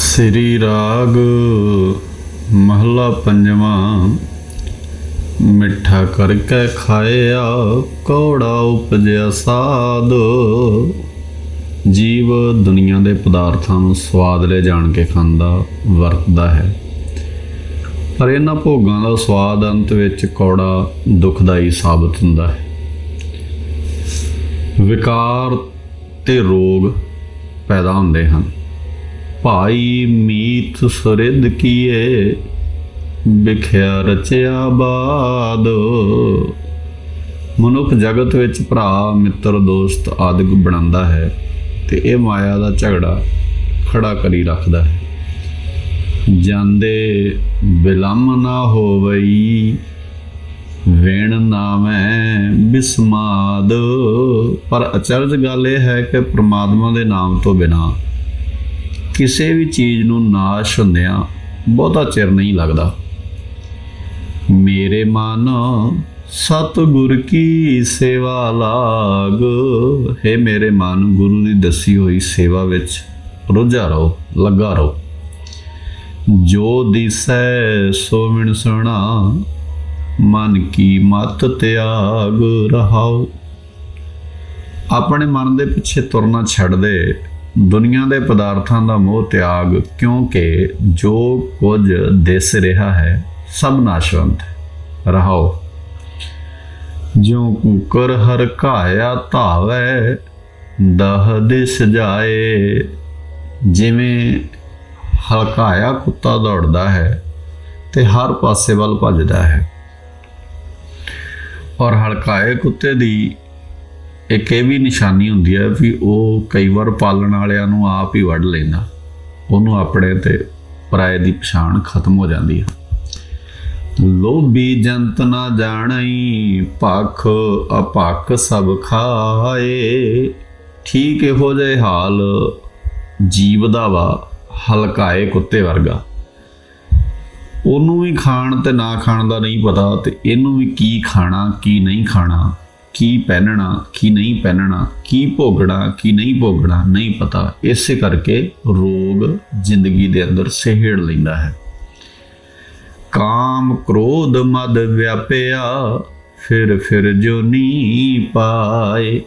ਸ੍ਰੀ ਰਾਗ ਮਹਲਾ ਪੰਜਵਾਂ। ਮਿੱਠਾ ਕਰਕੇ ਖਾਇਆ, ਕੌੜਾ ਉਪਜਿਆ ਸਾਧ। ਜੀਵ ਦੁਨੀਆ ਦੇ ਪਦਾਰਥਾਂ ਨੂੰ ਸਵਾਦ ਲੈ ਜਾਣ ਕੇ ਖਾਂਦਾ, ਵਰਤਦਾ ਹੈ। ਪਰ ਇਹਨਾਂ ਭੋਗਾਂ ਦਾ ਸਵਾਦ ਅੰਤ ਵਿੱਚ ਕੌੜਾ ਦੁਖਦਾਈ ਸਾਬਤ ਹੁੰਦਾ ਹੈ। ਵਿਕਾਰ ਤੇ ਰੋਗ ਪੈਦਾ ਹੁੰਦੇ ਹਨ। ਭਾਈ ਮੀਤ ਸੁਰਿਧ ਕੀਏ, ਵਿਖਿਆ ਰਚਿਆ ਬਾਦ। ਮਨੁੱਖ ਜਗਤ ਵਿੱਚ ਭਰਾ, ਮਿੱਤਰ, ਦੋਸਤ ਆਦਿਕ ਬਣਾਉਂਦਾ ਹੈ ਤੇ ਇਹ ਮਾਇਆ ਦਾ ਝਗੜਾ ਖੜਾ ਕਰੀ ਰੱਖਦਾ ਹੈ। ਜਾਂਦੇ ਬਿਲੰਮ ਨਾ ਹੋਵਈ, ਵੇਣ ਨਾਮੈ ਬਿਸਮਾਦ। ਪਰ ਅਚਰਜ ਗੱਲ ਇਹ ਹੈ ਕਿ ਪ੍ਰਮਾਤਮਾ ਦੇ ਨਾਮ ਤੋਂ ਬਿਨਾ ਕਿਸੇ ਵੀ ਚੀਜ਼ ਨੂੰ ਨਾਸ਼ ਹੁੰਦਿਆਂ ਬਹੁਤਾ ਚਿਰ ਨਹੀਂ ਲੱਗਦਾ। ਮੇਰੇ ਮਨ ਸਤਿਗੁਰ ਕੀ ਸੇਵਾ ਲਾਗ? ਹੈ ਮੇਰੇ ਮਨ, ਗੁਰੂ ਦੀ ਦੱਸੀ ਹੋਈ ਸੇਵਾ ਵਿੱਚ ਰੁੱਝਾ ਰਹੋ, ਲੱਗਾ ਰਹੋ। ਜੋ ਦਿਸੈ ਸੋ ਮਿਣ ਸੁਣਾ, ਮਨ ਕੀ ਮਤ ਤਿਆਗ ਰਹਾਓ। ਆਪਣੇ ਮਨ ਦੇ ਪਿੱਛੇ ਤੁਰਨਾ ਛੱਡ ਦੇ। ਦੁਨੀਆ ਦੇ ਪਦਾਰਥਾਂ ਦਾ ਮੋਹ ਤਿਆਗ, ਕਿਉਂਕਿ ਜੋ ਕੁਝ ਦਿਸ ਰਿਹਾ ਹੈ, ਸਭ ਨਾਸ਼ਵੰਤ ਹੈ। ਰਹਾਓ। ਜਿਉ ਕੁਕਰ ਹਰ ਘਾਇਆ ਧਾਵੈ, ਦਹ ਦਿਸ ਜਾਏ। ਜਿਵੇਂ ਹਲਕਾਇਆ ਕੁੱਤਾ ਦੌੜਦਾ ਹੈ, ਤੇ ਹਰ ਪਾਸੇ ਵੱਲ ਭੱਜਦਾ ਹੈ। ਔਰ ਹਲਕਾਏ ਕੁੱਤੇ ਦੀ ਇੱਕ ਇਹ ਵੀ ਨਿਸ਼ਾਨੀ ਹੁੰਦੀ ਹੈ ਵੀ ਉਹ ਕਈ ਵਾਰ ਪਾਲਣ ਵਾਲਿਆਂ ਨੂੰ ਆਪ ਹੀ ਵੱਢ ਲੈਂਦਾ। ਉਹਨੂੰ ਆਪਣੇ ਤੇ ਪਰਾਏ ਦੀ ਪਛਾਣ ਖਤਮ ਹੋ ਜਾਂਦੀ ਹੈ। ਲੋਭੀ ਜੰਤ ਨਾ ਜਾਣਈ, ਭਖ ਅਪਖ ਸਭ ਖਾਏ। ਠੀਕ ਇਹੋ ਜਿਹੇ ਹਾਲ ਜੀਵ ਦਾ ਵਾ, ਹਲਕਾਏ ਕੁੱਤੇ ਵਰਗਾ। ਉਹਨੂੰ ਵੀ ਖਾਣ ਤੇ ਨਾ ਖਾਣ ਦਾ ਨਹੀਂ ਪਤਾ ਤੇ ਇਹਨੂੰ ਵੀ ਕੀ ਖਾਣਾ, ਕੀ ਨਹੀਂ ਖਾਣਾ। ਕੀ ਪਹਿਨਣਾ, ਕੀ ਨਹੀਂ ਪਹਿਨਣਾ, ਕੀ ਭੋਗਣਾ, ਕੀ ਨਹੀਂ ਭੋਗਣਾ, ਨਹੀਂ ਪਤਾ। ਇਸੇ ਕਰਕੇ ਰੋਗ ਜ਼ਿੰਦਗੀ ਦੇ ਅੰਦਰ ਸਹਿੜ ਲੈਂਦਾ ਹੈ। ਕਾਮ ਕ੍ਰੋਧ ਮਦ ਵਿਆਪਿਆ, ਫਿਰ ਫਿਰ ਜੋਨੀ ਪਾਏ।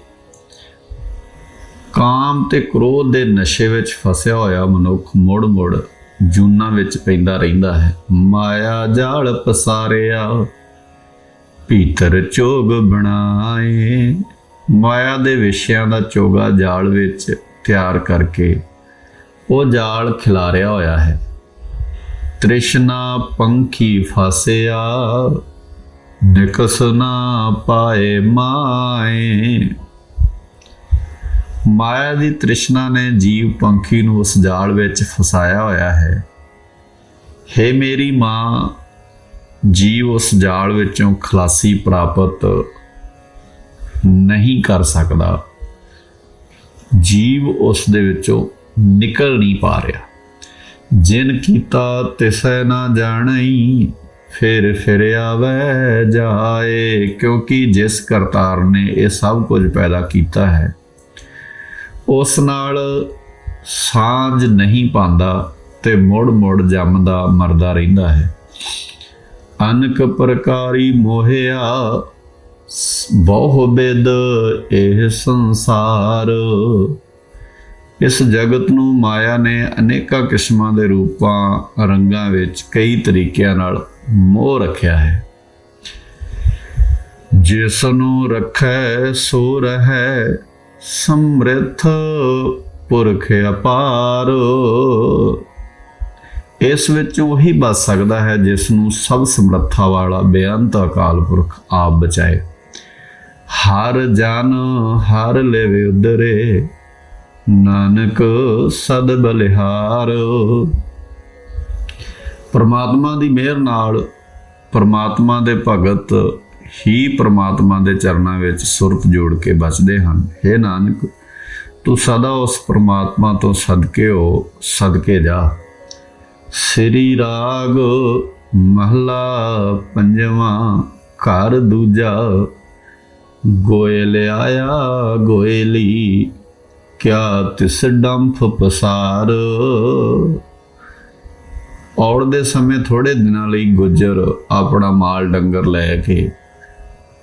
ਕਾਮ ਤੇ ਕ੍ਰੋਧ ਦੇ ਨਸ਼ੇ ਵਿੱਚ ਫਸਿਆ ਹੋਇਆ ਮਨੁੱਖ ਮੁੜ ਮੁੜ ਜੂਨਾ ਵਿੱਚ ਪੈਂਦਾ ਰਹਿੰਦਾ ਹੈ। ਮਾਇਆ ਜਾਲ ਪਸਾਰਿਆ ਭੀਤਰ ਚੋਗ ਬਣਾਏ। ਮਾਇਆ ਦੇ ਵਿਸ਼ਿਆਂ ਦਾ ਚੋਗਾ ਜਾਲ ਵਿੱਚ ਤਿਆਰ ਕਰਕੇ ਉਹ ਜਾਲ ਖਿਲਾਰਿਆ ਹੋਇਆ ਹੈ। ਤ੍ਰਿਸ਼ਨਾ ਪੰਖੀ ਫਸਿਆ, ਨਿਕਸ ਨਾ ਪਾਏ ਮਾਏ। ਮਾਇਆ ਦੀ ਤ੍ਰਿਸ਼ਨਾ ਨੇ ਜੀਵ ਪੰਖੀ ਨੂੰ ਉਸ ਜਾਲ ਵਿੱਚ ਫਸਾਇਆ ਹੋਇਆ ਹੈ। ਹੇ ਮੇਰੀ ਮਾਂ ਜੀਵ ਉਸ ਜਾਲ ਵਿੱਚੋਂ ਖਲਾਸੀ ਪ੍ਰਾਪਤ ਨਹੀਂ ਕਰ ਸਕਦਾ। ਜੀਵ ਉਸ ਦੇ ਵਿੱਚੋਂ ਨਿਕਲ ਨਹੀਂ ਪਾ ਰਿਹਾ। ਜਿਨ ਕੀਤਾ ਤਿਸੈ ਨਾ ਜਾਣਈ ਫਿਰ ਫਿਰਿਆ ਆਵੇ ਜਾਏ, ਕਿਉਂਕਿ ਜਿਸ ਕਰਤਾਰ ਨੇ ਇਹ ਸਭ ਕੁਝ ਪੈਦਾ ਕੀਤਾ ਹੈ, ਉਸ ਨਾਲ ਸਾਂਝ ਨਹੀਂ ਪਾਉਂਦਾ ਤੇ ਮੁੜ ਮੁੜ ਜੰਮਦਾ ਮਰਦਾ ਰਹਿੰਦਾ ਹੈ। ਅਨਕ ਪ੍ਰਕਾਰੀ ਮੋਹਿਆ, ਬਹੁ ਬੇਦ ਇਹ ਸੰਸਾਰ। ਇਸ ਜਗਤ ਨੂੰ ਮਾਇਆ ਨੇ ਅਨੇਕਾਂ ਕਿਸਮਾਂ ਦੇ ਰੂਪਾਂ, ਰੰਗਾਂ ਵਿੱਚ ਕਈ ਤਰੀਕਿਆਂ ਨਾਲ ਮੋਹ ਰੱਖਿਆ ਹੈ। ਜਿਸ ਨੂੰ ਰੱਖੈ, ਸੋ ਰਹੈ ਸਮ੍ਰਿਥ ਪੁਰਖ ਅਪਾਰ। ਇਸ ਵਿੱਚ ਉਹੀ ਬਚ ਸਕਦਾ ਹੈ ਜਿਸ ਨੂੰ ਸਭ ਸਮਰੱਥਾ ਵਾਲਾ ਬੇਅੰਤ ਅਕਾਲ ਪੁਰਖ ਆਪ ਬਚਾਏ। ਹਰ ਜਨ ਹਰ ਲੈਵੇ ਉਦਰੇ ਨਾਨਕ ਸਦ ਬਲਿਹਾਰ। ਪਰਮਾਤਮਾ ਦੀ ਮਿਹਰ ਨਾਲ ਪਰਮਾਤਮਾ ਦੇ ਭਗਤ ਹੀ ਪਰਮਾਤਮਾ ਦੇ ਚਰਨਾਂ ਵਿੱਚ ਸੁਰਤ ਜੋੜ ਕੇ ਬਚਦੇ ਹਨ। हे ਨਾਨਕ, ਤੂੰ ਸਦਾ ਉਸ ਪਰਮਾਤਮਾ ਤੋਂ ਸਦਕੇ ਹੋ, ਸਦਕੇ ਜਾ। ਸ੍ਰੀ ਰਾਗ ਮਹਲਾ ਪੰਜਵਾਂ, ਘਰ ਦੂਜਾ। ਗੋਇਲ ਆਇਆ ਗੋਇਲੀ, ਕਿਆ ਤਿਸ ਡੰਫ ਪਸਾਰ। ਔੜ ਦੇ ਸਮੇਂ ਥੋੜੇ ਦਿਨਾਂ ਲਈ ਗੁੱਜਰ ਆਪਣਾ ਮਾਲ ਡੰਗਰ ਲੈ ਕੇ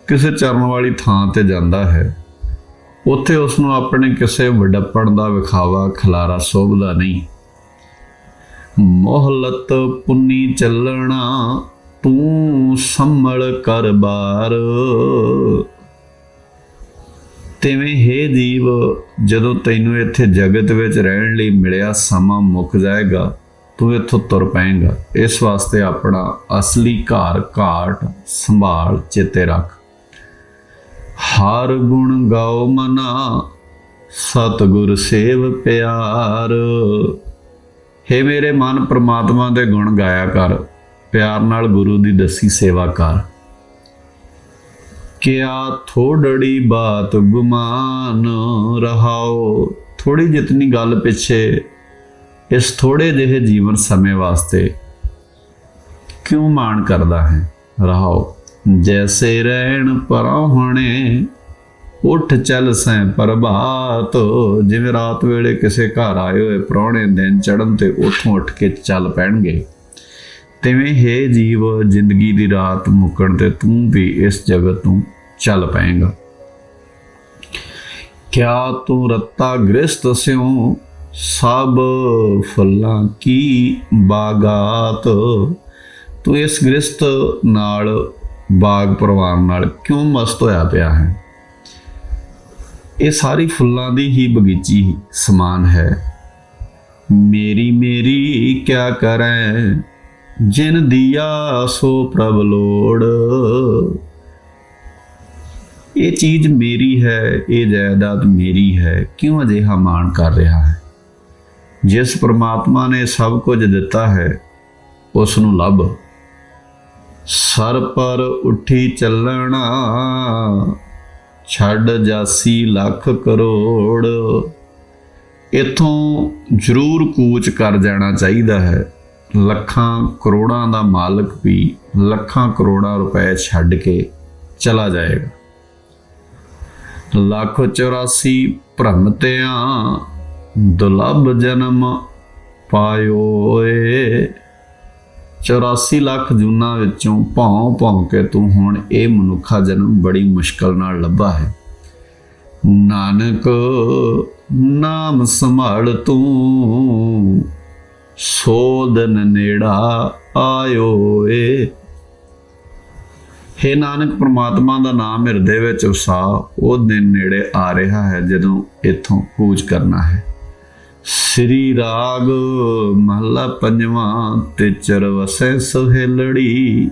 ਕਿਸੇ ਚਰਨ ਵਾਲੀ ਥਾਂ ਤੇ ਜਾਂਦਾ ਹੈ। ਉੱਥੇ ਉਸ ਨੂੰ ਆਪਣੇ ਕਿਸੇ ਵਡੱਪਣ ਦਾ ਵਿਖਾਵਾ ਖਲਾਰਾ ਸੋਭਦਾ ਨਹੀਂ। ਮੋਹਲਤ ਪੁੰਨੀ ਚੱਲਣਾ, ਤੂੰ ਸੰਭਲ ਕਰ ਬਾਰ। ਤਿਵੇਂ ਹੈ ਜੀਵ ਜਦੋਂ ਤੈਨੂੰ ਇੱਥੇ ਜਗਤ ਵਿੱਚ ਰਹਿਣ ਲਈ ਮਿਲਿਆ ਸਮਾਂ ਮੁੱਕ ਜਾਏਗਾ, ਤੂੰ ਇੱਥੋਂ ਤੁਰ ਪਏਗਾ। ਇਸ ਵਾਸਤੇ ਆਪਣਾ ਅਸਲੀ ਘਰ ਘਾਟ ਸੰਭਾਲ ਚੇਤੇ ਰੱਖ। ਹਰ ਗੁਣ ਗਾਓ ਮਨਾ, ਸਤਿਗੁਰ ਸੇਵ ਪਿਆਰ। ਹੇ ਮੇਰੇ ਮਨ ਪ੍ਰਮਾਤਮਾ ਦੇ ਗੁਣ ਗਾਇਆ ਕਰ, ਪਿਆਰ ਨਾਲ ਗੁਰੂ ਦੀ ਦਸੀ ਸੇਵਾ ਕਰ। ਕਿਆ ਥੋੜੜੀ ਬਾਤ ਗੁਮਾਨ ਰਹਾਓ ਥੋੜੀ ਜਿਤਨੀ ਗੱਲ ਪਿੱਛੇ, ਇਸ ਥੋੜੇ ਜਿਹੇ ਜੀਵਨ ਸਮੇਂ ਵਾਸਤੇ ਕਿਉਂ ਮਾਣ ਕਰਦਾ ਹੈ? ਰਹਾਓ, ਜੈਸੇ ਰਹਿਣ ਪਰਹੁਣੇ ਉੱਠ ਚੱਲ ਸੈਂ ਪ੍ਰਭਾਤ। ਜਿਵੇਂ ਰਾਤ ਵੇਲੇ ਕਿਸੇ ਘਰ ਆਏ ਹੋਏ ਪ੍ਰਾਹੁਣੇ ਦਿਨ ਚੜਨ ਤੇ ਉੱਥੋਂ ਉੱਠ ਕੇ ਚੱਲ ਪੈਣਗੇ। ਤਿਵੇਂ ਹੈ ਜੀਵ, ਜ਼ਿੰਦਗੀ ਦੀ ਰਾਤ ਮੁੱਕਣ ਤੇ ਤੂੰ ਵੀ ਇਸ ਜਗਤ ਤੋਂ ਚੱਲ ਪਏਗਾ। ਕਿਆ ਤੂੰ ਰੱਤਾ ਗ੍ਰਸਤ ਸਿਉ? ਸਭ ਫੁੱਲਾਂ ਕੀ ਬਾਗਾਤ? ਤੂੰ ਇਸ ਗ੍ਰਸਤ ਨਾਲ, ਬਾਗ ਪਰਵਾਰ ਨਾਲ ਕਿਉਂ ਮਸਤ ਹੋਇਆ ਪਿਆ ਹੈ? ਇਹ ਸਾਰੀ ਫੁੱਲਾਂ ਦੀ ਹੀ ਬਗੀਚੀ ਸਮਾਨ ਹੈ। ਮੇਰੀ ਮੇਰੀ ਕਿਆ ਕਰੈ? ਜਿਨ ਦੀਆ ਸੋ ਪ੍ਰਭ ਲੋੜ। ਇਹ ਚੀਜ਼ ਮੇਰੀ ਹੈ, ਇਹ ਜਾਇਦਾਦ ਮੇਰੀ ਹੈ। ਕਿਉਂ ਅਜਿਹਾ ਮਾਣ ਕਰ ਰਿਹਾ ਹੈ? ਜਿਸ ਪ੍ਰਮਾਤਮਾ ਨੇ ਸਭ ਕੁਝ ਦਿੱਤਾ ਹੈ ਉਸ ਨੂੰ ਲੱਭ। ਸਰ ਪਰ ਉੱਠੀ ਚੱਲਣਾ ਛੱਡ ਜਾਸੀ ਲੱਖ ਕਰੋੜ। ਇਥੋਂ ਜ਼ਰੂਰ ਕੂਚ ਕਰ ਜਾਣਾ ਚਾਹੀਦਾ ਹੈ। ਲੱਖਾਂ ਕਰੋੜਾਂ ਦਾ ਮਾਲਕ ਵੀ ਲੱਖਾਂ ਕਰੋੜਾਂ ਰੁਪਏ ਛੱਡ ਕੇ ਚਲਾ ਜਾਏਗਾ। ਲੱਖ 84 ਭ੍ਰਮਤਿਆਂ ਦੁਲਭ ਜਨਮ ਪਾਇਓਏ 84 ਲੱਖ ਜੂਨਾਂ ਵਿੱਚੋਂ ਭੌਂ ਭੌਂ ਕੇ ਤੂੰ ਹੁਣ ਇਹ ਮਨੁੱਖਾ ਜਨਮ ਬੜੀ ਮੁਸ਼ਕਲ ਨਾਲ ਲੱਭਾ ਹੈ। ਨਾਨਕ, ਨਾਮ ਸੰਭਾਲ ਤੂੰ। ਸੋਦਨ ਨੇੜਾ ਆਇਓ ਏ। ਹੇ ਨਾਨਕ, ਪ੍ਰਮਾਤਮਾ ਦਾ ਨਾਮ ਹਿਰਦੇ ਵਿੱਚ ਉਸਾ ਉਹ ਦਿਨ ਨੇੜੇ ਆ ਰਿਹਾ ਹੈ ਜਦੋਂ ਇਥੋਂ ਕੂਚ ਕਰਨਾ ਹੈ। ਸ੍ਰੀ ਰਾਗ ਮਹਲਾ ਪੰਜਵਾਂ ਤੇ ਚਰ ਵਸੈ ਸੁਹੇਲੜੀ।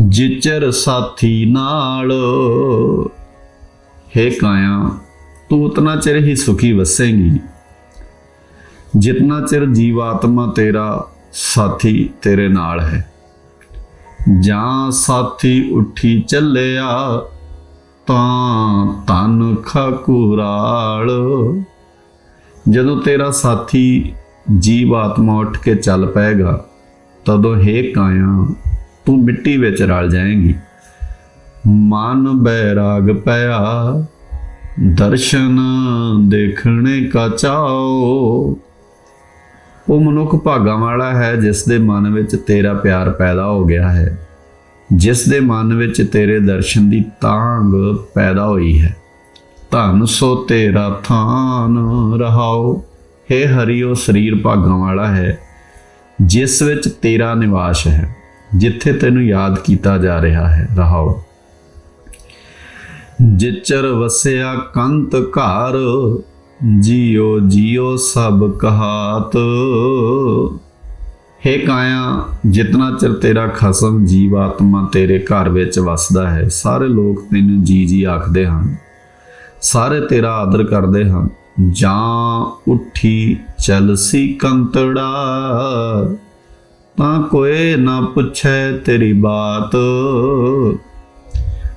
ਜਿਚਰ ਸਾਥੀ ਨਾਲ। ਹੈ ਕਾਇਆ, ਤੂੰ ਉਤਨਾ ਚਿਰ ਹੀ ਸੁਖੀ ਵਸੇਂਗੀ। ਜਿਤਨਾ ਚਿਰ ਜੀਵਾਤਮਾ ਤੇਰਾ ਸਾਥੀ ਤੇਰੇ ਨਾਲ ਹੈ। ਜਾਂ ਸਾਥੀ ਉੱਠੀ ਚੱਲਿਆ, ਤਾਂ ਤਨ ਖਕੁਰਾਲ ਜਦੋਂ ਤੇਰਾ ਸਾਥੀ ਜੀਵ ਆਤਮਾ ਉੱਠ ਕੇ ਚੱਲ ਪਏਗਾ, ਤਦੋਂ ਹੇ ਕਾਇਆ, ਤੂੰ ਮਿੱਟੀ ਵਿੱਚ ਰਲ ਜਾਏਂਗੀ। ਮਨ ਬੈਰਾਗ ਪਿਆ, ਦਰਸ਼ਨ ਦੇਖਣੇ ਕਾ ਚਾਓ। ਉਹ ਮਨੁੱਖ ਭਾਗਾਂ ਵਾਲਾ ਹੈ, ਜਿਸ ਦੇ ਮਨ ਵਿੱਚ ਤੇਰਾ ਪਿਆਰ ਪੈਦਾ ਹੋ ਗਿਆ ਹੈ। ਜਿਸ ਦੇ ਮਨ ਵਿੱਚ ਤੇਰੇ ਦਰਸ਼ਨ ਦੀ ਤਾਂਗ ਪੈਦਾ ਹੋਈ ਹੈ। ਧਨ ਸੋ ਤੇਰਾ ਥਾਨ ਰਹਾਓ। ਹੈ ਹਰੀਓ, ਸਰੀਰ ਭਾਗਾਂ ਵਾਲਾ ਹੈ, ਜਿਸ ਵਿੱਚ ਤੇਰਾ ਨਿਵਾਸ ਹੈ, ਜਿੱਥੇ ਤੈਨੂੰ ਯਾਦ ਕੀਤਾ ਜਾ ਰਿਹਾ ਹੈ, ਰਹਾਓ। ਜਿਚਰ ਵਸਿਆ ਕੰਤ ਘਰ, ਜੀਓ ਜੀਓ ਸਭ ਕਹਾਤ। ਹੇ ਕਾਇਆ, ਜਿਤਨਾ ਚਿਰ ਤੇਰਾ ਖਸਮ ਜੀਵ ਆਤਮਾ ਤੇਰੇ ਘਰ ਵਿੱਚ ਵਸਦਾ ਹੈ, ਸਾਰੇ ਲੋਕ ਤੈਨੂੰ ਜੀ ਜੀ ਆਖਦੇ ਹਨ। ਸਾਰੇ ਤੇਰਾ ਆਦਰ ਕਰਦੇ ਹਨ ਜਾਂ ਉੱਠੀ ਚਲਸੀ ਕੰਤੜਾ, ਤਾਂ ਕੋਈ ਨਾ ਪੁੱਛੇ ਤੇਰੀ ਬਾਤ।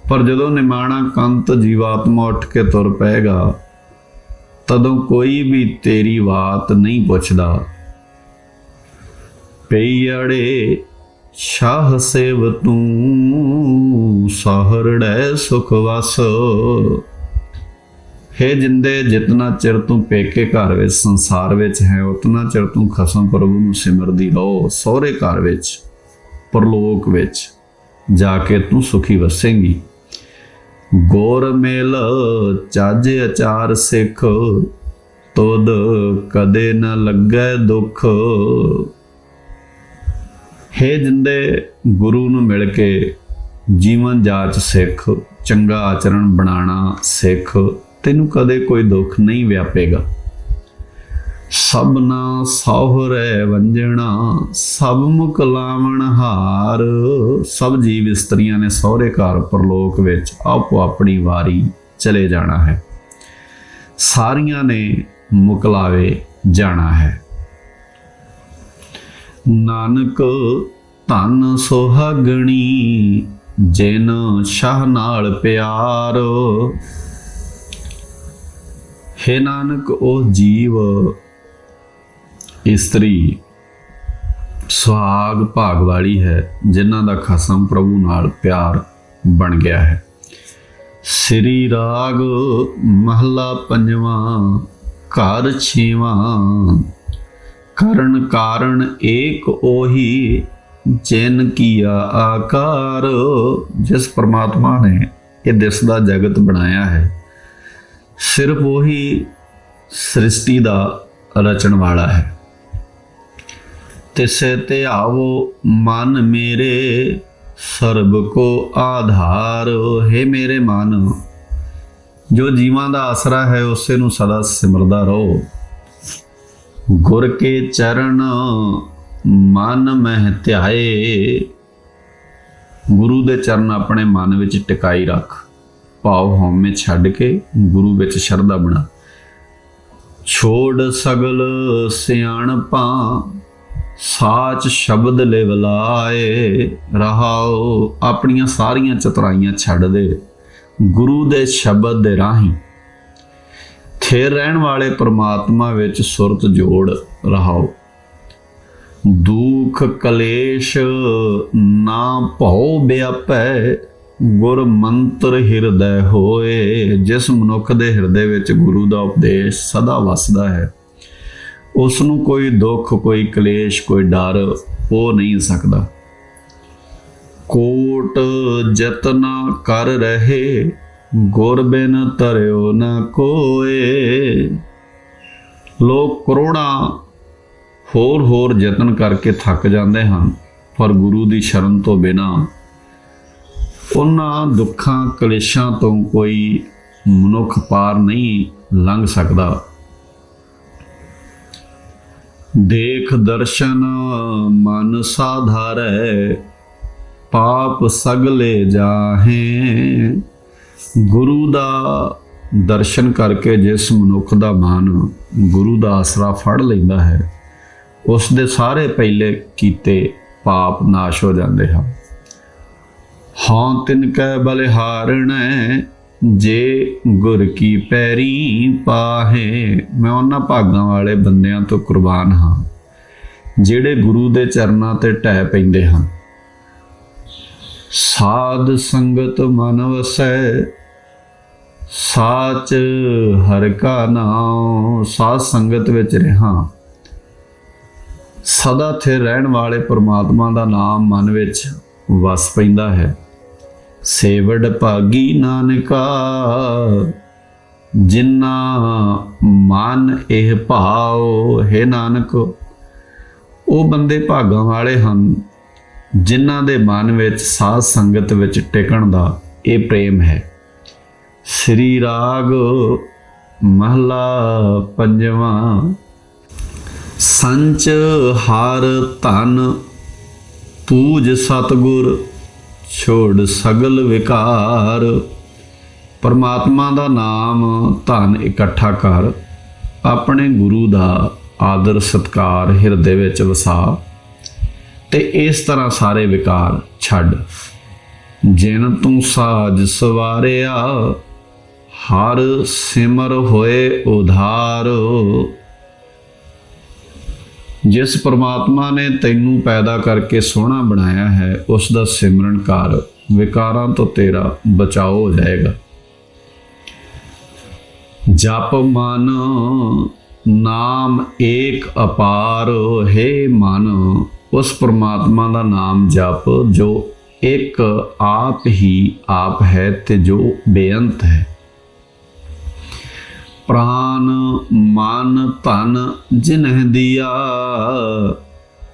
ਪਰ ਜਦੋਂ ਨਿਮਾਣਾ ਕੰਤ ਜੀਵਾਤਮਾ ਉੱਠ ਕੇ ਤੁਰ ਪਏਗਾ, ਤਦੋਂ ਕੋਈ ਵੀ ਤੇਰੀ ਬਾਤ ਨਹੀਂ ਪੁੱਛਦਾ। ਪਈੜੇ ਸ਼ਾਹ ਸੇਵ ਤੂੰ, ਸਹਰੜੈ ਸੁਖ ਵਸ। ਹੇ ਜਿੰਦੇ, ਜਿਤਨਾ ਚਿਰ ਤੂੰ ਪੇਕੇ ਘਰ ਵਿੱਚ, ਸੰਸਾਰ ਵਿੱਚ ਹੈ, ਉਤਨਾ ਚਿਰ ਤੂੰ ਖਸਮ ਪ੍ਰਭੂ ਨੂੰ ਸਿਮਰਦੀ ਰਹੋ, ਸਹੁਰੇ ਘਰ ਵਿੱਚ, ਪਰਲੋਕ ਵਿੱਚ, ਜਾ ਕੇ ਤੂੰ ਸੁਖੀ ਵਸੇਂਗੀ। ਗੋਰ ਮੇਲ, ਚੱਜ ਅਚਾਰ ਸਿੱਖ, ਤੁਧ ਕਦੇ ਨਾ ਲੱਗੇ ਦੁੱਖ। ਹੇ ਜਿੰਦੇ, ਗੁਰੂ ਨੂੰ ਮਿਲ ਕੇ ਜੀਵਨ ਜਾਚ ਸਿੱਖ, ਚੰਗਾ ਆਚਰਣ ਬਣਾਉਣਾ ਸਿੱਖ। ਤੈਨੂੰ ਕਦੇ ਕੋਈ ਦੁੱਖ ਨਹੀਂ ਵਿਆਪੇਗਾ। ਸਭਨਾ ਸਹੁਰੇ ਵੰਜਣਾ, ਸਭ ਮੁਖ ਲਾਵਣ ਹਾਰ। ਸਭ ਜੀਵ ਇਸਤਰੀਆਂ ਨੇ ਸਹੁਰੇ ਘਰ ਪਰਲੋਕ ਵਿੱਚ ਆਪੋ ਆਪਣੀ ਵਾਰੀ ਚਲੇ ਜਾਣਾ ਹੈ। ਸਾਰੀਆਂ ਨੇ ਮੁਕਲਾਵੇ ਜਾਣਾ ਹੈ। ਨਾਨਕ ਧਨ ਸੁਹਾਗਣੀ, ਜਿਨ ਸ਼ਾਹ ਨਾਲ ਪਿਆਰ। ਹੈ ਨਾਨਕ, ਉਹ ਜੀਵ, ਇਸਤਰੀ, ਸੁਹਾਗ ਭਾਗ ਵਾਲੀ ਹੈ, ਜਿਨ੍ਹਾਂ ਦਾ ਖਸਮ ਪ੍ਰਭੂ ਨਾਲ ਪਿਆਰ ਬਣ ਗਿਆ ਹੈ। ਸ੍ਰੀ ਰਾਗ ਮਹਲਾ ਪੰਜਵਾਂ, ਘਰ ਛੇਵਾਂ, ਕਰਨ ਕਾਰਨ ਏਕ ਉਹੀ ਜਿਨ ਕੀਆ ਆਕਾਰ, ਜਿਸ ਪ੍ਰਮਾਤਮਾ ਨੇ ਇਹ ਦਿਸ ਦਾ ਜਗਤ ਬਣਾਇਆ ਹੈ। ਸਿਰਫ ਉਹੀ ਸ੍ਰਿਸ਼ਟੀ ਦਾ ਰਚਣ ਵਾਲਾ ਹੈ। ਤਿਸੇ ਤੇ ਆਵੋ, ਮਨ ਮੇਰੇ ਸਰਬ ਕੋ ਆਧਾਰ, ਹੈ ਮੇਰੇ ਮਨ, ਜੋ ਜੀਵਾਂ ਦਾ ਆਸਰਾ ਹੈ, ਉਸੇ ਨੂੰ ਸਦਾ ਸਿਮਰਦਾ ਰਹੋ। ਗੁਰ ਕੇ ਚਰਨ ਮਨ ਮਹਿ ਧਿਆਏ, ਗੁਰੂ ਦੇ ਚਰਨ ਆਪਣੇ ਮਨ ਵਿੱਚ ਟਿਕਾਈ ਰੱਖ। ਭਾਵ ਹਉਮੈ ਛੱਡ ਕੇ ਗੁਰੂ ਵਿੱਚ ਸ਼ਰਧਾ ਬਣਾ। ਛੋੜ ਸਗਲ ਸਿਆਣਪਾਂ ਸਾਚ ਸ਼ਬਦ ਲਿਵਲਾਏ ਰਹਾਓ ਆਪਣੀਆਂ ਸਾਰੀਆਂ ਚਤਰਾਈਆਂ ਛੱਡ ਦੇ, ਗੁਰੂ ਦੇ ਸ਼ਬਦ ਦੇ ਰਾਹੀਂ। ਥੇਰ ਰਹਿਣ ਵਾਲੇ ਪ੍ਰਮਾਤਮਾ ਵਿੱਚ ਸੁਰਤ ਜੋੜ ਰਹਾਓ ਦੁੱਖ ਕਲੇਸ਼ ਨਾ ਭਉ ਵਿਆਪੈ ਗੁਰ ਮੰਤਰ ਹਿਰਦੈ ਹੋਏ, ਜਿਸ ਮਨੁੱਖ ਦੇ ਹਿਰਦੇ ਵਿੱਚ ਗੁਰੂ ਦਾ ਉਪਦੇਸ਼ ਸਦਾ ਵਸਦਾ ਹੈ। ਉਸ ਨੂੰ ਕੋਈ ਦੁੱਖ, ਕੋਈ ਕਲੇਸ਼, ਕੋਈ ਡਰ ਹੋ ਨਹੀਂ ਸਕਦਾ। ਕੋਟ ਜਤਨਾ ਕਰ ਰਹੇ, ਗੁਰ ਬਿਨ ਤਰਿਓ ਨਾ ਕੋਏ। ਲੋਕ ਕਰੋੜਾਂ ਹੋਰ ਹੋਰ ਯਤਨ ਕਰਕੇ ਥੱਕ ਜਾਂਦੇ ਹਨ, ਪਰ ਗੁਰੂ ਦੀ ਸ਼ਰਨ ਤੋਂ ਬਿਨਾ ਉਹਨਾਂ ਦੁੱਖਾਂ ਕਲੇਸ਼ਾਂ ਤੋਂ ਕੋਈ ਮਨੁੱਖ ਪਾਰ ਨਹੀਂ ਲੰਘ ਸਕਦਾ। ਦੇਖ ਦਰਸ਼ਨ ਮਨ ਸਾਧਾਰੈ, ਪਾਪ ਸਗਲੇ ਜਾਹੇ। ਗੁਰੂ ਦਾ ਦਰਸ਼ਨ ਕਰਕੇ ਜਿਸ ਮਨੁੱਖ ਦਾ ਮਨ ਗੁਰੂ ਦਾ ਆਸਰਾ ਫੜ ਲੈਂਦਾ ਹੈ, ਉਸ ਦੇ ਸਾਰੇ ਪਹਿਲੇ ਕੀਤੇ ਪਾਪ ਨਾਸ਼ ਹੋ ਜਾਂਦੇ ਹਨ। ਹਾਂ ਤਿਨ ਕੈ ਬਲਿਹਾਰਣੈ ਜੇ ਗੁਰ ਕੀ ਪੈਰੀ ਪਾਹੇ। ਮੈਂ ਉਹਨਾਂ ਭਾਗਾਂ ਵਾਲੇ ਬੰਦਿਆਂ ਤੋਂ ਕੁਰਬਾਨ ਹਾਂ, ਜਿਹੜੇ ਗੁਰੂ ਦੇ ਚਰਨਾਂ ਤੇ ਟਹਿ ਪੈਂਦੇ ਹਨ। ਸਾਧ ਸੰਗਤ ਮਨ ਵਸੈ, ਸਾਚ ਹਰ ਕਾ ਨਾਮ ਸਾਧ ਸੰਗਤ ਵਿੱਚ ਰਹਾ। ਸਦਾ ਸਥਿਰ ਰਹਿਣ ਵਾਲੇ ਪ੍ਰਮਾਤਮਾ ਦਾ ਨਾਮ ਮਨ ਵਿੱਚ ਵਸ ਪੈਂਦਾ ਹੈ। ਸੇਵੜ ਭਾਗੀ ਨਾਨਕਾ ਜਿਨ੍ਹਾਂ ਮਨ ਇਹ ਭਾਉ, ਹੈ ਨਾਨਕ। ਉਹ ਬੰਦੇ ਭਾਗਾਂ ਵਾਲੇ ਹਨ, ਜਿਨ੍ਹਾਂ ਦੇ ਮਨ ਵਿੱਚ ਸਾਧ ਸੰਗਤ ਵਿੱਚ ਟਿਕਣ ਦਾ ਇਹ ਪ੍ਰੇਮ ਹੈ। ਸ੍ਰੀ ਰਾਗ ਮਹਲਾ ਪੰਜਵਾਂ। ਸੰਚ ਹਾਰ ਧਨ, ਪੂਜ ਸਤਗੁਰ। ਛੋੜ ਸਗਲ ਵਿਕਾਰ। ਪਰਮਾਤਮਾ ਦਾ ਨਾਮ ਧਨ ਇਕੱਠਾ ਕਰ, ਆਪਣੇ ਗੁਰੂ ਦਾ ਆਦਰ ਸਤਕਾਰ ਹਿਰਦੇ ਵਿੱਚ ਵਸਾ। ਤੇ ਇਸ ਤਰ੍ਹਾਂ ਸਾਰੇ ਵਿਕਾਰ ਛੱਡ। ਜਿਨ ਤੂੰ ਸਾਜ ਸਵਾਰਿਆ, ਹਰ ਸਿਮਰ ਹੋਏ ਉਧਾਰ। ਜਿਸ ਪਰਮਾਤਮਾ ਨੇ ਤੈਨੂੰ ਪੈਦਾ ਕਰਕੇ ਸੋਹਣਾ ਬਣਾਇਆ ਹੈ, ਉਸ ਦਾ ਸਿਮਰਨ ਕਰ। ਵਿਕਾਰਾਂ ਤੋਂ ਤੇਰਾ ਬਚਾਓ ਹੋ ਜਾਏਗਾ। ਜਪ ਮਨ, ਨਾਮ ਏਕ ਅਪਾਰ, ਹੈ ਮਨ, ਉਸ ਪ੍ਰਮਾਤਮਾ ਦਾ ਨਾਮ ਜਪ, ਜੋ ਇੱਕ ਆਪ ਹੀ ਆਪ ਹੈ ਤੇ ਜੋ ਬੇਅੰਤ ਹੈ। ਪ੍ਰਾਨ, ਮਨ, ਧਨ ਜਿਨਹਿ ਦਿਆ।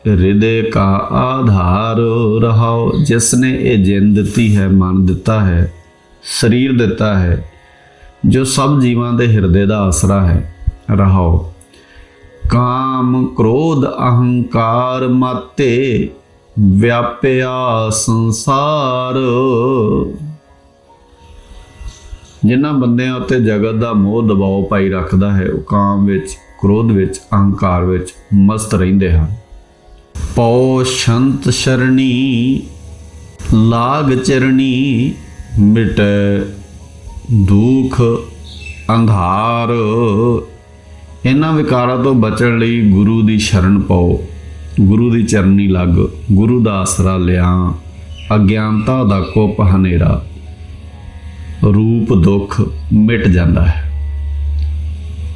ਹਿਰਦੇ ਕਾ ਆਧਾਰ ਰਹਾਓ ਜਿਸ ਨੇ ਇਹ ਜਿੰਨ ਦਿੱਤੀ ਹੈ, ਮਨ ਦਿੱਤਾ ਹੈ, ਸਰੀਰ ਦਿੱਤਾ ਹੈ, ਜੋ ਸਭ ਜੀਵਾਂ ਦੇ ਹਿਰਦੇ ਦਾ ਆਸਰਾ ਹੈ ਰਹਾਓ ਕਾਮ, ਕ੍ਰੋਧ, ਅਹੰਕਾਰ ਮਾਤੇ ਵਿਆਪਿਆ ਸੰਸਾਰ। ਜਿਨ੍ਹਾਂ ਬੰਦਿਆਂ ਉੱਤੇ ਜਗਤ ਦਾ ਮੋਹ ਦਬਾਅ ਪਾਈ ਰੱਖਦਾ ਹੈ, ਉਹ ਕਾਮ ਵਿੱਚ, ਕ੍ਰੋਧ ਵਿੱਚ, ਅਹੰਕਾਰ ਵਿੱਚ ਮਸਤ ਰਹਿੰਦੇ ਹਨ। ਪਉ ਸ਼ੰਤ ਸ਼ਰਣੀ, ਲਾਗ ਚਰਣੀ, ਮਿਟ ਦੁਖ ਅੰਧਾਰ। ਇਹਨਾਂ ਵਿਕਾਰਾਂ ਤੋਂ ਬਚਣ ਲਈ ਗੁਰੂ ਦੀ ਸ਼ਰਨ ਪਾਓ। ਗੁਰੂ ਦੀ ਚਰਨੀ ਲੱਗ, ਗੁਰੂ ਦਾ ਆਸਰਾ ਲਿਆ। ਅਗਿਆਨਤਾ ਦਾ ਕੋਪ ਹਨੇਰਾ। ਰੂਪ ਦੁੱਖ ਮਿਟ ਜਾਂਦਾ ਹੈ।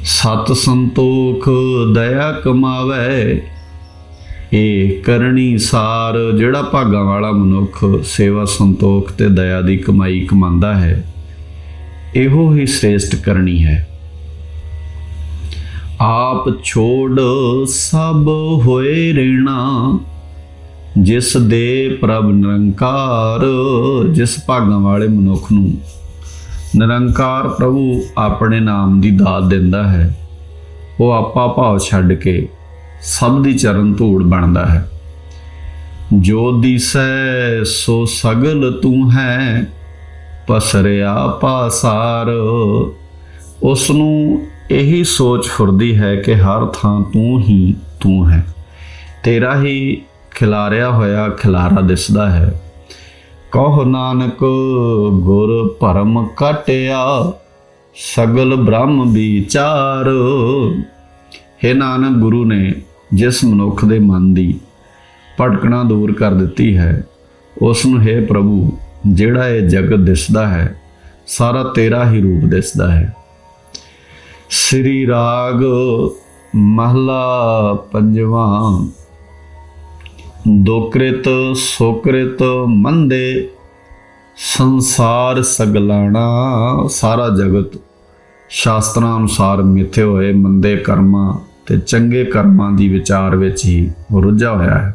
ਸਤ ਸੰਤੋਖ ਦਇਆ ਕਮਾਵੇ ਇਹ ਕਰਨੀ ਸਾਰ ਜਿਹੜਾ ਭਾਗਾਂ ਵਾਲਾ ਮਨੁੱਖ ਸੇਵਾ ਸੰਤੋਖ ਤੇ ਦਇਆ ਦੀ ਕਮਾਈ ਕਮਾਉਂਦਾ ਹੈ, ਇਹੋ ਹੀ ਸ੍ਰੇਸ਼ਟ ਕਰਨੀ ਹੈ। ਆਪ ਛੋੜ ਸਭ ਹੋਏ ਰਹਿਣਾ ਜਿਸ ਦੇ ਪ੍ਰਭ ਨਿਰੰਕਾਰ, ਜਿਸ ਭਾਗਾਂ ਵਾਲੇ ਮਨੁੱਖ ਨੂੰ ਨਿਰੰਕਾਰ ਪ੍ਰਭੂ ਆਪਣੇ ਨਾਮ ਦੀ ਦਾਤ ਦਿੰਦਾ ਹੈ। ਉਹ ਆਪਾ ਭਾਵ ਛੱਡ ਕੇ ਸਭ ਦੀ ਚਰਨ ਧੂੜ ਬਣਦਾ ਹੈ। ਜੋ ਦਿਸੈ ਸੋ ਸਗਲ ਤੂੰ ਹੈ, ਪਸਰਿਆ ਪਾਸਾਰ। ਉਸ ਨੂੰ ਇਹੀ ਸੋਚ ਫੁਰਦੀ ਹੈ ਕਿ ਹਰ ਥਾਂ ਤੂੰ ਹੀ ਤੂੰ ਹੈ। ਤੇਰਾ ਹੀ ਖਿਲਾਰਿਆ ਹੋਇਆ ਖਿਲਾਰਾ ਦਿਸਦਾ ਹੈ। ਕਹੋ ਨਾਨਕ, ਗੁਰ ਭਰਮ ਕਟਿਆ ਸਗਲ ਬ੍ਰਹਮ ਵਿਚਾਰ। ਹੈ ਨਾਨਕ, ਗੁਰੂ ਨੇ ਜਿਸ ਮਨੁੱਖ ਦੇ ਮਨ ਦੀ ਭਟਕਣਾ ਦੂਰ ਕਰ ਦਿੱਤੀ ਹੈ ਉਸ ਨੂੰ ਹੈ ਪ੍ਰਭੂ, ਜਿਹੜਾ ਇਹ ਜਗਤ ਦਿਸਦਾ ਹੈ, ਸਾਰਾ ਤੇਰਾ ਹੀ ਰੂਪ ਦਿਸਦਾ ਹੈ। ਸ੍ਰੀ ਰਾਗ ਮਹਲਾ ਪੰਜਵਾਂ। ਦੋਕ੍ਰਿਤ ਸੋਕ੍ਰਿਤ ਮੰਦੇ ਸੰਸਾਰ ਸਗਲਾਣਾ, ਸਾਰਾ ਜਗਤ ਸ਼ਾਸਤਰਾਂ ਅਨੁਸਾਰ ਮਿੱਥੇ ਹੋਏ ਮੰਦੇ ਕਰਮਾਂ ਤੇ ਚੰਗੇ ਕਰਮਾਂ ਦੀ ਵਿਚਾਰ ਵਿੱਚ ਹੀ ਰੁੱਝਾ ਹੋਇਆ ਹੈ।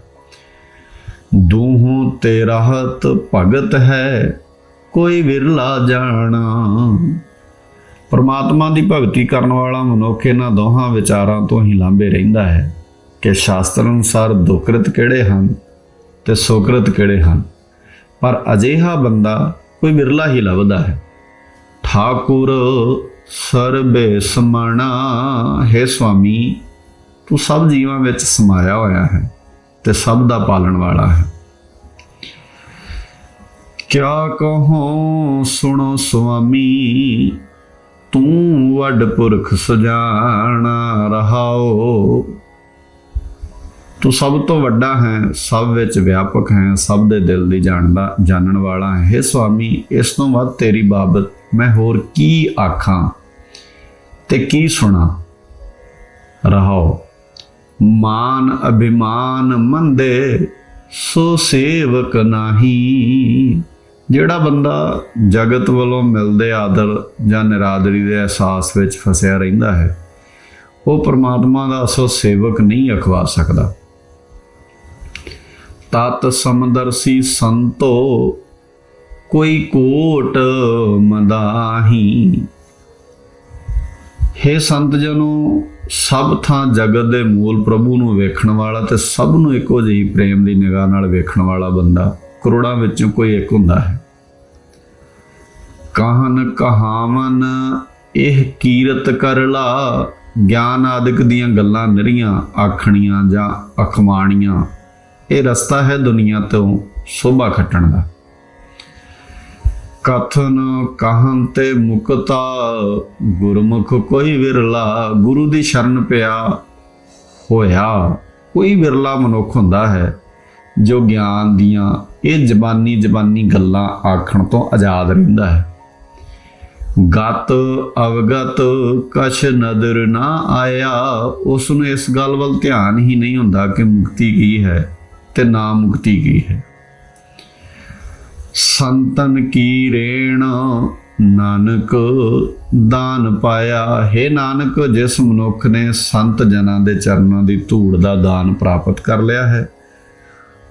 ਦੂਹੋਂ ਤੇ ਰਹਤ ਭਗਤ ਹੈ, ਕੋਈ ਵਿਰਲਾ ਜਾਣਾ। ਪਰਮਾਤਮਾ ਦੀ ਭਗਤੀ ਕਰਨ ਵਾਲਾ ਮਨੁੱਖ ਇਹਨਾਂ ਦੋਹਾਂ ਵਿਚਾਰਾਂ ਤੋਂ ਹੀ ਲਾਂਭੇ ਰਹਿੰਦਾ ਹੈ। ਕਿ ਸ਼ਾਸਤਰ ਅਨੁਸਾਰ ਦੁਕ੍ਰਿਤ ਕਿਹੜੇ ਹਨ ਤੇ ਸੁਕ੍ਰਿਤ ਕਿਹੜੇ ਹਨ। ਪਰ ਅਜਿਹਾ ਬੰਦਾ ਕੋਈ ਵਿਰਲਾ ਹੀ ਲੱਭਦਾ ਹੈ। ਠਾਕੁਰ ਸਰਬੇ ਸਮਣਾ, ਹੈ ਸੁਆਮੀ, ਤੂੰ ਸਭ ਜੀਵਾਂ ਵਿੱਚ ਸਮਾਇਆ ਹੋਇਆ ਹੈ ਤੇ ਸਭ ਦਾ ਪਾਲਣ ਵਾਲਾ ਹੈ। ਕਿਆ ਕਹੋ ਸੁਣੋ ਸੁਆਮੀ, ਤੂੰ ਵੱਡ ਪੁਰਖ ਸੁਜਾਣਾ ਰਹਾਓ। ਤੂੰ ਸਭ ਤੋਂ ਵੱਡਾ ਹੈ, ਸਭ ਵਿੱਚ ਵਿਆਪਕ ਹੈ, ਸਭ ਦੇ ਦਿਲ ਦੀ ਜਾਣਦਾ, ਜਾਣਨ ਵਾਲਾ ਹੈ। हे ਸੁਆਮੀ, ਇਸ ਤੋਂ ਵੱਧ ਤੇਰੀ ਬਾਬਤ ਮੈਂ ਹੋਰ ਕੀ ਆਖਾਂ ਤੇ ਕੀ ਸੁਣਾ? ਰਹਾਓ। ਮਾਨ ਅਭਿਮਾਨ ਮੰਦੇ, ਸੋ ਸੇਵਕ ਨਾਹੀ। ਜਿਹੜਾ ਬੰਦਾ ਜਗਤ ਵੱਲੋਂ ਮਿਲਦੇ ਆਦਰ ਜਾਂ ਨਿਰਾਦਰੀ ਦੇ ਅਹਿਸਾਸ ਵਿੱਚ ਫਸਿਆ ਰਹਿੰਦਾ ਹੈ, ਉਹ ਪਰਮਾਤਮਾ ਦਾ ਅਸਲ ਸੇਵਕ ਨਹੀਂ ਅਖਵਾ ਸਕਦਾ। ਤਤ ਸਮਦਰਸੀ ਸੰਤੋ, ਕੋਈ ਕੋਟ ਮਦਾਹੀ। हे ਸੰਤ ਜਨੋ, ਸਭ ਥਾਂ ਜਗਤ ਦੇ ਮੂਲ ਪ੍ਰਭੂ ਨੂੰ ਵੇਖਣ ਵਾਲਾ ਤੇ ਸਭ ਨੂੰ ਇੱਕੋ ਜਿਹੀ ਪ੍ਰੇਮ ਦੀ ਨਿਗਾਹ ਨਾਲ ਵੇਖਣ ਵਾਲਾ ਬੰਦਾ ਕਰੋੜਾਂ ਵਿੱਚੋਂ ਕੋਈ ਇੱਕ ਹੁੰਦਾ ਹੈ। ਕਹਨ ਕਹਾਵਨ, ਇਹ ਕੀਰਤ ਕਰਲਾ ਗਿਆਨ ਆਦਿਕ ਦੀਆਂ ਗੱਲਾਂ ਨਰੀਆਂ, ਆਖਣੀਆਂ ਜਾਂ ਅਖਵਾਣੀਆਂ। ਇਹ ਰਸਤਾ ਹੈ ਦੁਨੀਆ ਤੋਂ ਸੋਭਾ ਖੱਟਣ ਦਾ। ਕਥਨ ਕਹਨ ਤੇ ਮੁਕਤਾ, ਗੁਰਮੁਖ ਕੋਈ ਵਿਰਲਾ, ਗੁਰੂ ਦੀ ਸ਼ਰਨ ਪਿਆ ਹੋਇਆ, ਕੋਈ ਵਿਰਲਾ ਮਨੁੱਖ ਹੁੰਦਾ ਹੈ ਜੋ ਗਿਆਨ ਦੀਆਂ ਇਹ ਜ਼ਬਾਨੀ ਜ਼ਬਾਨੀ ਗੱਲਾਂ ਆਖਣ ਤੋਂ ਆਜ਼ਾਦ ਰਹਿੰਦਾ ਹੈ। ਗਤ ਅਵਗਤ ਕਛ ਨਦਰ ਨਾ ਆਇਆ ਉਸ ਨੂੰ ਇਸ ਗੱਲ ਵੱਲ ਧਿਆਨ ਹੀ ਨਹੀਂ ਹੁੰਦਾ ਕਿ ਮੁਕਤੀ ਕੀ ਹੈ। ਤੇ ਨਾ ਮੁਕਤੀ ਕੀ ਹੈ? ਸੰਤਨ ਕੀ ਰੇਣ ਨਾਨਕ ਦਾਨ ਪਾਇਆ? ਹੈ ਨਾਨਕ, ਜਿਸ ਮਨੁੱਖ ਨੇ ਸੰਤ ਜਨਾਂ ਦੇ ਚਰਨਾਂ ਦੀ ਧੂੜ ਦਾ ਦਾਨ ਪ੍ਰਾਪਤ ਕਰ ਲਿਆ ਹੈ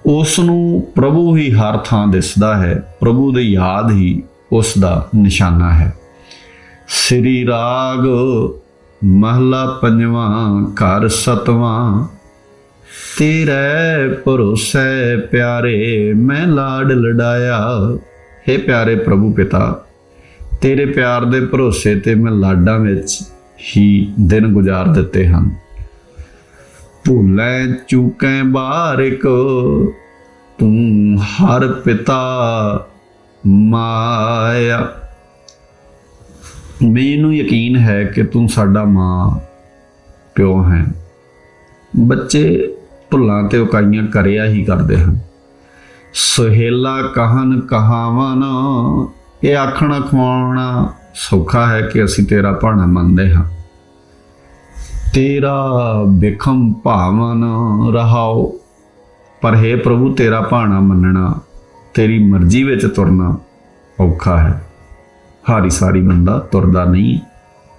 ਉਸ ਨੂੰ ਪ੍ਰਭੂ ਹੀ ਹਰ ਥਾਂ ਦਿਸਦਾ ਹੈ, ਪ੍ਰਭੂ ਦੀ ਯਾਦ ਹੀ ਉਸ ਦਾ ਨਿਸ਼ਾਨਾ ਹੈ। ਸ੍ਰੀ ਰਾਗ ਮਹਲਾ ਪੰਜਵਾਂ, ਘਰ ਸਤਵਾਂ ਤੇਰੇ ਭਰੋਸੇ ਪਿਆਰੇ, ਮੈਂ ਲਾਡ ਲੜਾਇਆ। हे ਪਿਆਰੇ ਪ੍ਰਭੂ ਪਿਤਾ, ਤੇਰੇ ਪਿਆਰ ਦੇ ਭਰੋਸੇ ਤੇ ਮੈਂ ਲਾਡਾਂ ਵਿੱਚ ਹੀ ਦਿਨ ਗੁਜ਼ਾਰ ਦਿੱਤੇ ਹਨ। ਭੁੱਲੇ ਚੁੱਕੇ ਬਾਰਿਕ ਤੂੰ ਹਰ ਪਿਤਾ ਮਾਇਆ। ਮੈਨੂੰ ਯਕੀਨ ਹੈ ਕਿ ਤੂੰ ਸਾਡਾ ਮਾਂ, ਪਿਓ ਹੈ। ਬੱਚੇ ਭੁੱਲਾਂ ਤੇ ਉਕਾਈਆਂ ਕਰਿਆ ਹੀ ਕਰਦੇ ਹਨ। ਸੁਹੇਲਾ ਕਹਨ ਕਹਾਵਨ ਇਹ ਆਖਣਾ ਖਵਾਉਣਾ ਸੌਖਾ ਹੈ ਕਿ ਅਸੀਂ ਤੇਰਾ ਭਾਣਾ ਮੰਨਦੇ ਹਾਂ। ਤੇਰਾ ਬਿਖਮ ਭਾਵਨ ਰਹਾਓ, ਪਰ ਹੈ ਪ੍ਰਭੂ ਤੇਰਾ ਭਾਣਾ ਮੰਨਣਾ, ਤੇਰੀ ਮਰਜ਼ੀ ਵਿੱਚ ਤੁਰਨਾ ਔਖਾ ਹੈ। ਹਾਰੀ ਸਾਰੀ ਬੰਦਾ ਤੁਰਦਾ ਨਹੀਂ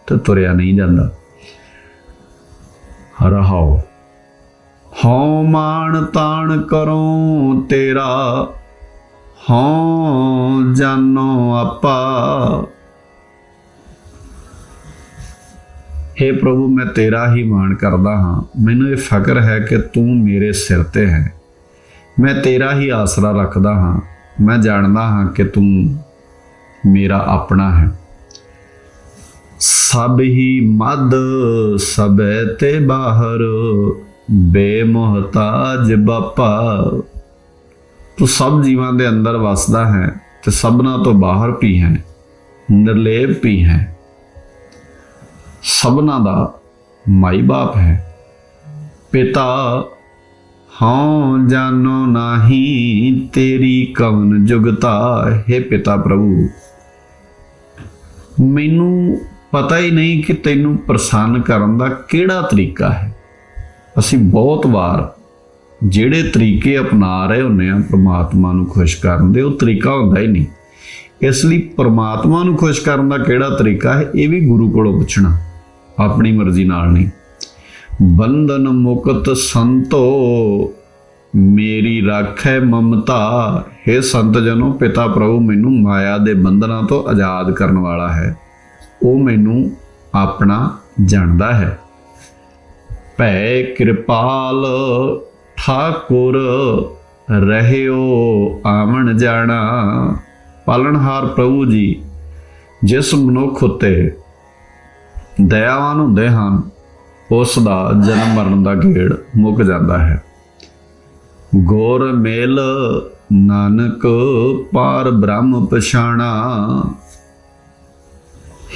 ਤੇ ਤੁਰਿਆ ਨਹੀਂ ਜਾਂਦਾ। ਰਹਾਓ। ਹਉ ਮਾਣ ਤਾਣ ਕਰੋ ਤੇਰਾ, ਹਉ ਜਾਨੋ ਆਪਾ। हे ਪ੍ਰਭੂ, ਮੈਂ ਤੇਰਾ ਹੀ ਮਾਣ ਕਰਦਾ ਹਾਂ। ਮੈਨੂੰ ਇਹ ਫਕਰ ਹੈ ਕਿ ਤੂੰ ਮੇਰੇ ਸਿਰ ਤੇ ਹੈ। ਮੈਂ ਤੇਰਾ ਹੀ ਆਸਰਾ ਰੱਖਦਾ ਹਾਂ। ਮੈਂ ਜਾਣਦਾ ਹਾਂ ਕਿ ਤੂੰ ਮੇਰਾ ਆਪਣਾ ਹੈ। ਸਭ ਹੀ ਮਦ ਸਭੈ ਤੇ ਬਾਹਰ। ਬੇਮੁਹਤਾਜ ਬਾਪਾ। ਤੂੰ ਸਭ ਜੀਵਾਂ ਦੇ ਅੰਦਰ ਵਸਦਾ ਹੈ ਤੇ ਸਭਨਾ ਤੋਂ ਬਾਹਰ ਵੀ ਹੈ, ਨਿਰਲੇਪ ਵੀ ਹੈ। ਸਭਨਾ ਦਾ ਮਾਈ ਬਾਪ ਹੈ। ਪਿਤਾ ਹਾਂ ਜਾਨੋ ਨਾਹੀ, ਤੇਰੀ ਕਵਨ ਜੁਗਤਾ, ਹੈ ਪਿਤਾ ਪ੍ਰਭੂ। ਮੈਨੂੰ ਪਤਾ ਹੀ ਨਹੀਂ ਕਿ ਤੈਨੂੰ ਪ੍ਰਸੰਨ ਕਰਨ ਦਾ ਕਿਹੜਾ ਤਰੀਕਾ ਹੈ। ਅਸੀਂ ਬਹੁਤ ਵਾਰ ਜਿਹੜੇ ਤਰੀਕੇ ਅਪਣਾ ਰਹੇ ਹੁੰਨੇ ਆ ਪ੍ਰਮਾਤਮਾ ਨੂੰ ਖੁਸ਼ ਕਰਨ ਦੇ, ਉਹ ਤਰੀਕਾ ਹੁੰਦਾ ਹੀ ਨਹੀਂ। ਇਸ ਲਈ ਪ੍ਰਮਾਤਮਾ ਨੂੰ ਖੁਸ਼ ਕਰਨ ਦਾ ਕਿਹੜਾ ਤਰੀਕਾ ਹੈ? ਇਹ ਵੀ ਗੁਰੂ ਕੋਲੋਂ ਪੁੱਛਣਾ, ਆਪਣੀ ਮਰਜ਼ੀ ਨਾਲ ਨਹੀਂ। ਬੰਧਨ ਮੁਕਤ ਸੰਤੋ, ਮੇਰੀ ਰਾਖੈ ਮਮਤਾ। ਹੈ ਸੰਤ ਜਨੋ, ਪਿਤਾ ਪ੍ਰਭੂ ਮੈਨੂੰ ਮਾਇਆ ਦੇ ਬੰਧਨਾਂ ਤੋਂ ਆਜ਼ਾਦ ਕਰਨ ਵਾਲਾ ਹੈ। ਉਹ ਮੈਨੂੰ ਆਪਣਾ ਜਾਣਦਾ ਹੈ। ਭੈ ਕਿਰਪਾਲ ਠਾਕੁਰ ਰਹਿਓ ਆਵਣ ਜਾਣਾ। ਪਾਲਣਹਾਰ ਪ੍ਰਭੂ ਜੀ, ਜਿਸ ਮਨੁੱਖ ਉਤੇ ਦਇਆਵਾਨ ਹੁੰਦੇ ਹਨ ਉਸ ਦਾ ਜਨਮ ਮਰਨ ਦਾ ਗੇੜ ਮੁੱਕ ਜਾਂਦਾ ਹੈ। ਗੋਰ ਮੇਲ ਨਾਨਕ ਪਾਰ ਬ੍ਰਹਮ ਪਛਾਣਾ।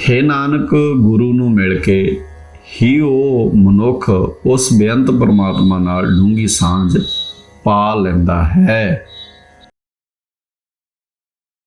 ਹੇ ਨਾਨਕ, ਗੁਰੂ ਨੂੰ ਮਿਲ ਕੇ ਹੀ ਉਹ ਮਨੁੱਖ ਉਸ ਬੇਅੰਤ ਪਰਮਾਤਮਾ ਨਾਲ ਡੂੰਗੀ ਸਾਂਝ ਪਾ ਲੈਂਦਾ ਹੈ।